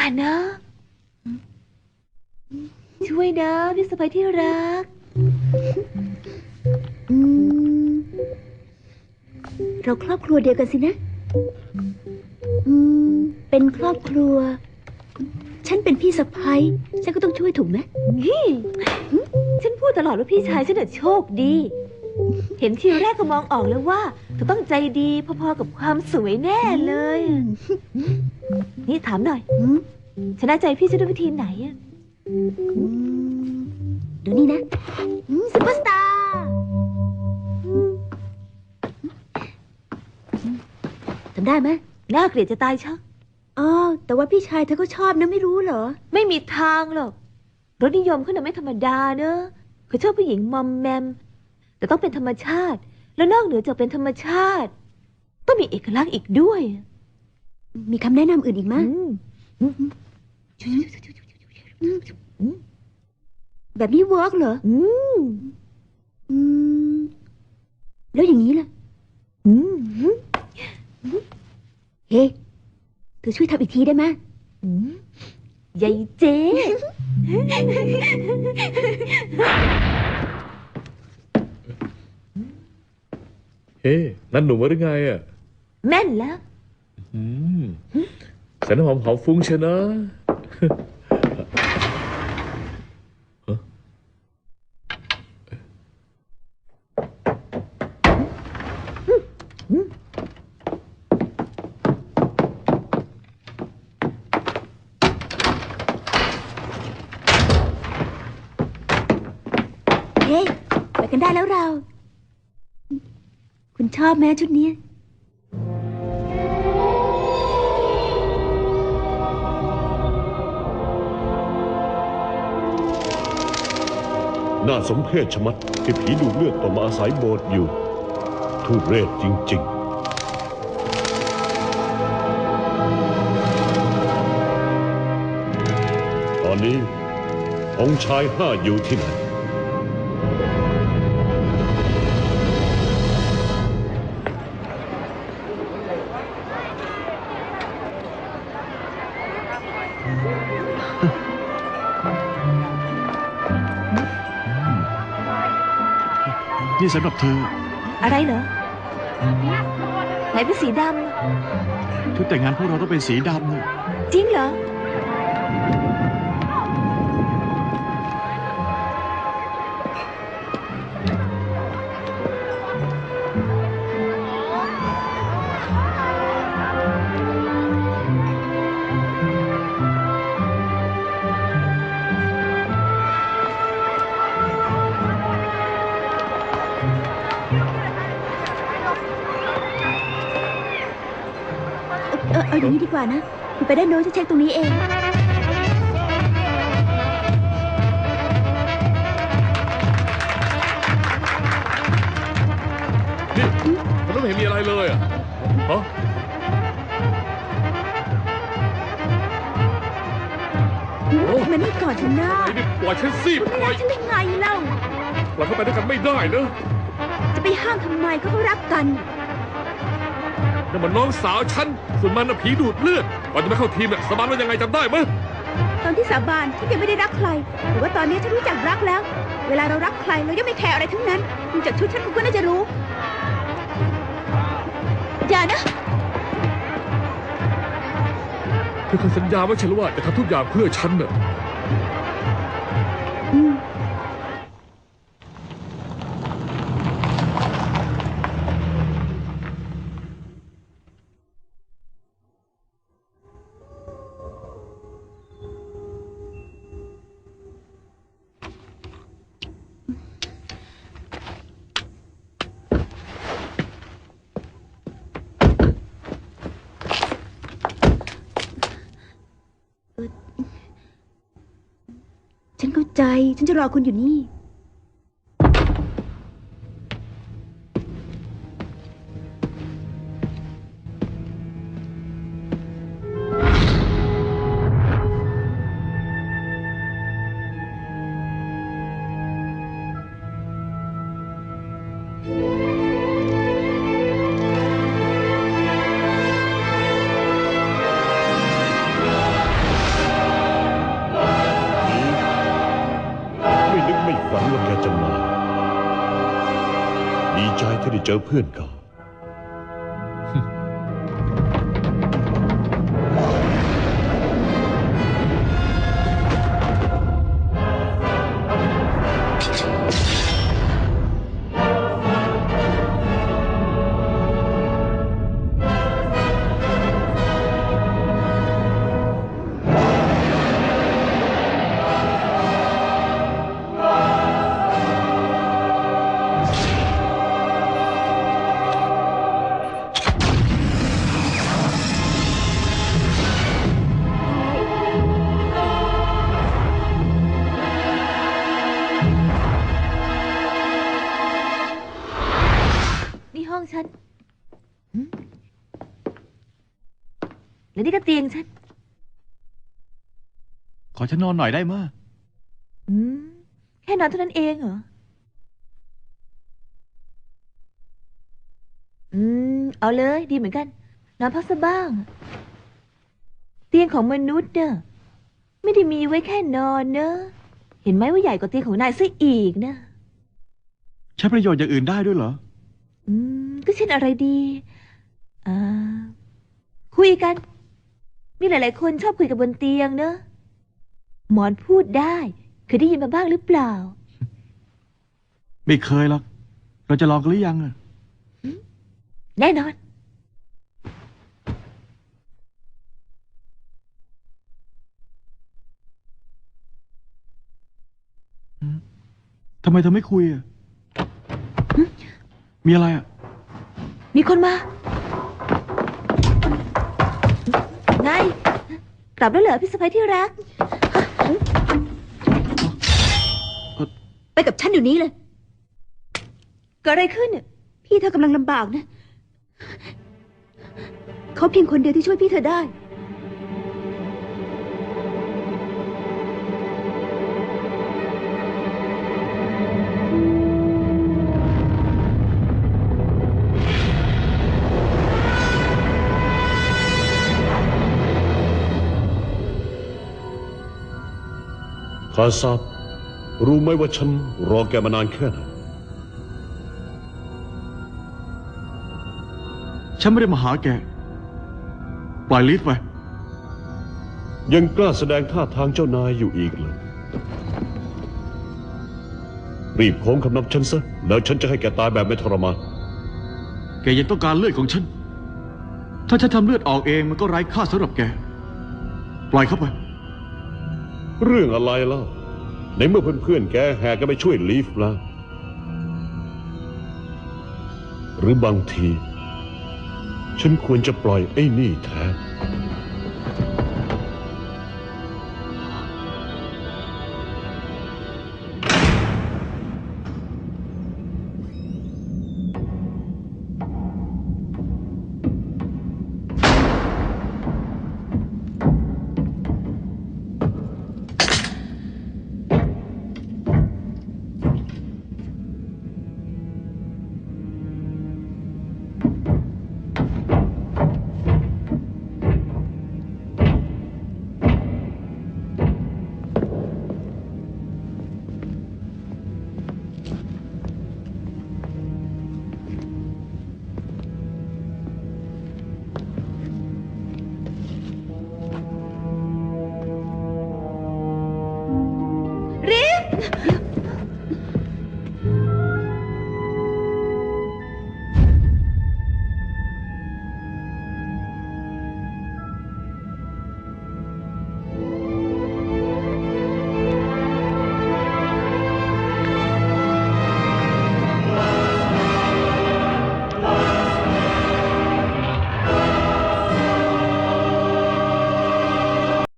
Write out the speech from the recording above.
อย่านะ ช่วยนะพี่สะใภ้ที่รักอืมเราครอบครัวเดียวกันสินะ อืม เป็นครอบครัว ฉันเป็นพี่สะพ้ยฉันก็ต้องช่วยถูกไหมนี่ฉันพูดตลอดว่าพี่ชายฉันน่ะโชคดี เห็นทีแรกก็มองออกแล้วว่าเธอต้องใจดีพอๆกับความสวยแน่เลย นี่ถามหน่อยอืมชนะใจพี่ฉันด้วยวิธีไหนอะอืมดูนี่นะอืมซุปเปอร์สตาร์อืมจำได้ไหมน่าเกลียดจะตายชักอ๋อแต่ว่าพี่ชายเธอก็ชอบนะไม่รู้เหรอ ไม่มีทางหรอกรสนิยมเขาน่ะไม่ธรรมดาเนอะเขาชอบผู้หญิงมอมแมม แต่ต้องเป็นธรรมชาติ แล้วนอกเหนือจากเป็นธรรมชาติ ต้องมีเอกลักษณ์อีกด้วย มีคำแนะนำอื่นอีกไหมอืมอืมแบบนี้เวิร์กเหรออืมอืมแล้วอย่างนี้ล่ะอืมเฮ้เธอช่วยทำอีกทีได้ไหมอืมยายเจ๊เฮ้นั่นหนูมาหรือไงอะ แม่นแล้ว อืมแสนหอมหอมฟุ้งเชียวนะเฮ้ไปกันได้แล้วเรา คุณชอบแม่ชุดนี้ น่าสมเพชชะมัดที่ผีดูเลือดต่อมาอาศัยโบสถ์อยู่ ทุเรศจริงๆตอนนี้องค์ชายห้าอยู่ที่ไหน สำหรับเธอ อะไรเหรอไหนเป็นสีดชุดแต่งงานพวกเราต้องเป็นสีดำนะำจริงเหรอ ดีกว่านะคุณไปด้านโน้นจะเช็คตรงนี้เอง นี่มันไม่เห็นมีอะไรเลยอะฮะโอ้มันไม่กอดฉันนะไอ้นี่ปล่อยฉันสิปไม่ล่อรัยกฉันได้ไงเล่าปล่อยเข้าไปด้วยกันไม่ได้นะจะไปห้ามทำไมเขาก็รักกันนั่นมันน้องสาวฉัน ส่วนมันน่ะผีดูดเลือดก่อนจะมาเข้าทีมเนี่ยสมานว่ายังไงจำได้ไหมยตอนที่สาบานฉันยังไม่ได้รักใครหรือว่าตอนนี้ฉันรู้จักรักแล้ว เวลาเรารักใครเรายังไม่แคร์อะไรทั้งนั้นดูจากชุดฉันคุณก็น่าจะรู้ อย่านะ เธอเคยสัญญาไว้ฉันว่าจะทำทุกอย่างเพื่อฉันน่ะ ฉันเข้าใจ ฉันจะรอคุณอยู่นี่ แกจะมาดีใจที่ได้เจอเพื่อนเก่า แล้วนี่ก็เตียงฉัน ขอฉันนอนหน่อยได้มะอืม แค่นอนเท่านั้นเองเหรอ อืม เอาเลยดีเหมือนกัน นอนพักสักบ้าง เตียงของมนุษย์เนอะไม่ได้มีไว้แค่นอนเนอะเห็นไหมว่าใหญ่กว่าเตียงของนายซะอีกนะ ใช้ประโยชน์อย่างอื่นได้ด้วยเหรอ อืม ก็เช่นอะไรดี อ่า คุยกัน มีหลาย ๆ คนชอบคุยกับบนเตียงเนอะหมอนพูดได้เคยได้ยินมาบ้างหรือเปล่า ไม่เคยหรอก เราจะลองกันหรือยังอะแน่นอน ทำไมเธอไม่คุยอะมีอะไรอะมีคนมา ไงกลับแล้วเหรอพี่สะพ้ยที่รัก ไปกับฉันอยู่นี้เลยเกิดอะไรขึ้นน่ะพี่เธอกำลังลำบากนะ เขาเพียงคนเดียวที่ช่วยพี่เธอได้าซาบรู้ไหมว่าฉันรอแกมานานแค่ไหน ฉันไม่ได้มาหาแก ปล่อยลิฟต์ไป ยังกล้าแสดงท่าทางเจ้านายอยู่อีกเลยรีบโค้งคำนับฉันซะ แล้วฉันจะให้แกตายแบบไม่ทรมาน แกยังต้องการเลือดของฉัน ถ้าฉันทำเลือดออกเองมันก็ไร้ค่าสำหรับแก ปล่อยเข้าไป เรื่องอะไรเล่า ในเมื่อเพื่อนๆแกแห่กันไปช่วยลีฟแล้ว หรือบางที ฉันควรจะปล่อยไอ้นี่แทน